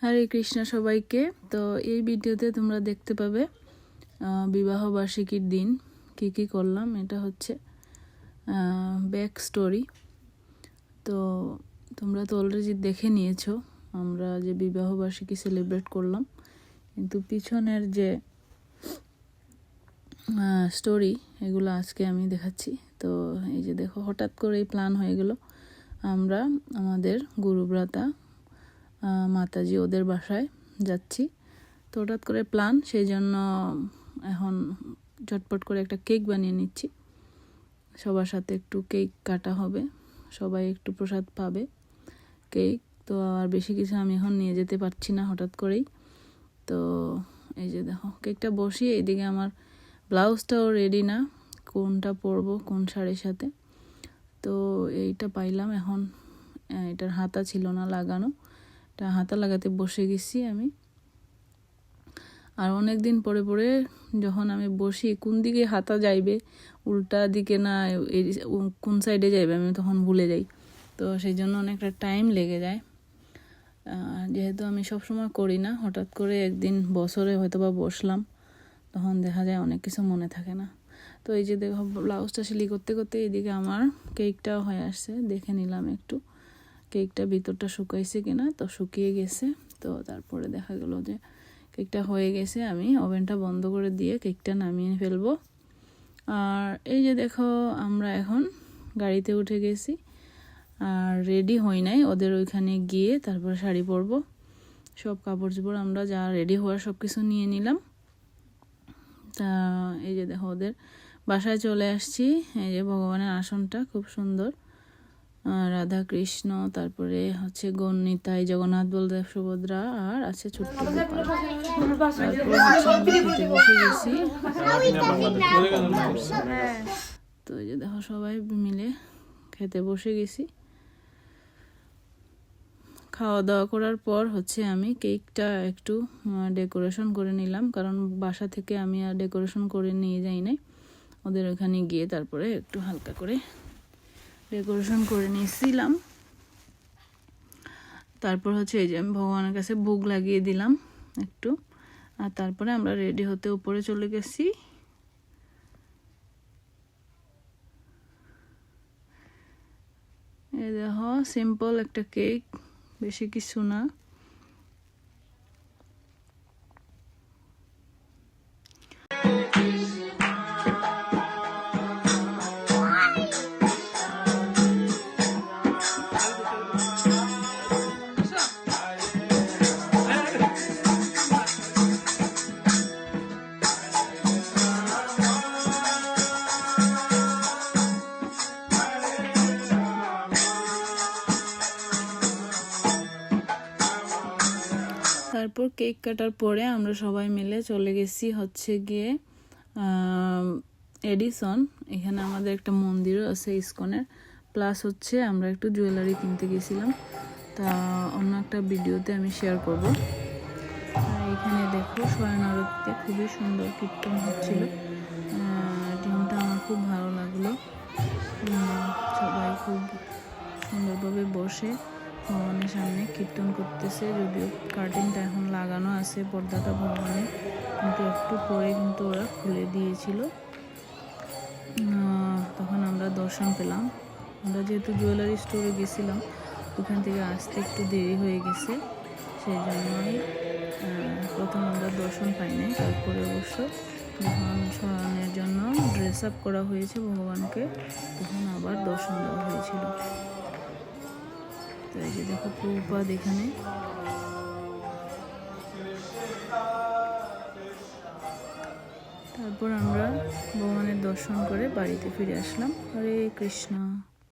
হরে কৃষ্ণ সবাইকে। তো এই ভিডিওতে তোমরা দেখতে পাবে বিবাহ বার্ষিকীর দিন, কি কি করলাম, এটা হচ্ছে ব্যাক স্টোরি তো তোমরা তো অলরেডি দেখে নিয়েছো, আমরা যে বিবাহ বার্ষিকী সেলিব্রেট করলাম, কিন্তু পিছনের যে স্টোরি এগুলো আজকে আমি দেখাচ্ছি। তো এই যে দেখো, হঠাৎ করেই প্ল্যান হয়ে গেল, আমরা, আমাদের গুরুব্রাতা মাতাজি ওদের বাসায় যাচ্ছি। তো হঠাৎ করে প্ল্যান সেই জন্য এখন ঝটপট করে একটা কেক বানিয়ে নিচ্ছি। সবার সাথে একটু কেক কাটা হবে, সবাই একটু প্রসাদ পাবে কেক তো আর বেশি কিছু আমি এখন নিয়ে যেতে পারছি না হঠাৎ করেই। তো এই যে দেখো কেকটা বসিয়ে এদিকে আমার ব্লাউজটাও রেডি না, কোনটা পরবো, কোন শাড়ির সাথে। তো এইটা পাইলাম, এখন এটার হাতা ছিল না লাগানো। এটা হাতা লাগাতে বসে গেছি আমি। আর অনেক দিন পরে পরে যখন আমি বসি, কোন দিকে হাতা যাইবে, উল্টা দিকে না কোন সাইডে যাইবে, আমি তখন ভুলে যাই। তো সেই জন্য অনেকটা টাইম লেগে যায়। যেহেতু আমি সব সময় করি না, হঠাৎ করে একদিন বছরে হয়তো বা বসলাম, তখন দেখা যায় অনেক কিছু মনে থাকে না। তো এই যে দেখো, ব্লাউজটা সিলি করতে করতে এদিকে আমার কেকটাও হয়ে আসছে, দেখে নিলাম একটু। কেকটা ভিতরটা শুকাইছে কিনা, তো শুকিয়ে গেছে। তো তারপরে দেখা গেল যে কেকটা হয়ে গেছে, আমি ওভেনটা বন্ধ করে দিয়ে কেকটা নামিয়ে ফেলব। আর এই যে দেখো, আমরা এখন গাড়িতে উঠে গেছি। আর রেডি হই নাই, ওদের ওইখানে গিয়ে তারপর শাড়ি পরবো। সব কাপড় চোপড় আমরা যা রেডি হওয়ার সব কিছু নিয়ে নিলাম। তা এই যে দেখো, ওদের বাসায় চলে আসছি। এই যে ভগবানের আসনটা, খুব সুন্দর। রাধা কৃষ্ণ তারপরে হচ্ছে গণিতাই জগন্নাথ বলদেব সুভদ্রা, আর আছে ছোট্ট বসে গেছি। তো এই যে দেখো সবাই মিলে খেতে বসে গেছি। খাওয়া দাওয়া করার পর হচ্ছে আমি কেকটা একটু ডেকোরেশন করে নিলাম, কারণ বাসা থেকে আমি আর ডেকোরেশন করে নিয়ে যাই নাই। ওদের ওখানে গিয়ে তারপরে একটু হালকা করে ডেকোরেশন করে নিয়েছিলাম। তারপর হচ্ছে এই যে আমি ভগবানের কাছে ভোগ লাগিয়ে দিলাম একটু। আর তারপরে আমরা রেডি হতে উপরে চলে গেছি। এ দেখো সিম্পল একটা কেক বেশি কিছু না। তারপর কেক কাটার পরে আমরা সবাই মিলে চলে গেছি হচ্ছে গিয়ে এডিসন। এখানে আমাদের একটা মন্দিরও আছে ইসকনের। প্লাস হচ্ছে আমরা একটু জুয়েলারি কিনতে গেছিলাম। তা অন্য একটা ভিডিওতে আমি শেয়ার করব। এখানে দেখো শয়নারতিতে খুবই সুন্দর কীর্তন হচ্ছিল। টিমটা আমার খুব ভালো লাগল। সবাই খুব সুন্দরভাবে বসে। ভগবানের সামনে কীর্তন করতেছে, যদিও কার্টেনটা এখন লাগানো আছে পর্দাটা ভগবানের। কিন্তু একটু পরে কিন্তু ওরা খুলে দিয়েছিল। তখন আমরা দর্শন পেলাম। আমরা যেহেতু জুয়েলারি স্টোরে গেছিলাম, ওখান থেকে আসতে একটু দেরি হয়ে গেছে। সেই জন্যই প্রথম আমরা দর্শন পাই নাই তারপরে অবশ্য যখন স্মরণের জন্য ড্রেস আপ করা হয়েছে ভগবানকে। তখন আবার দর্শন দেওয়া হয়েছিল। তো এই যে দেখো প্রভুপাদ এখানে। তারপর আমরা ভগবানের দর্শন করে বাড়িতে ফিরে আসলাম। হরে কৃষ্ণ।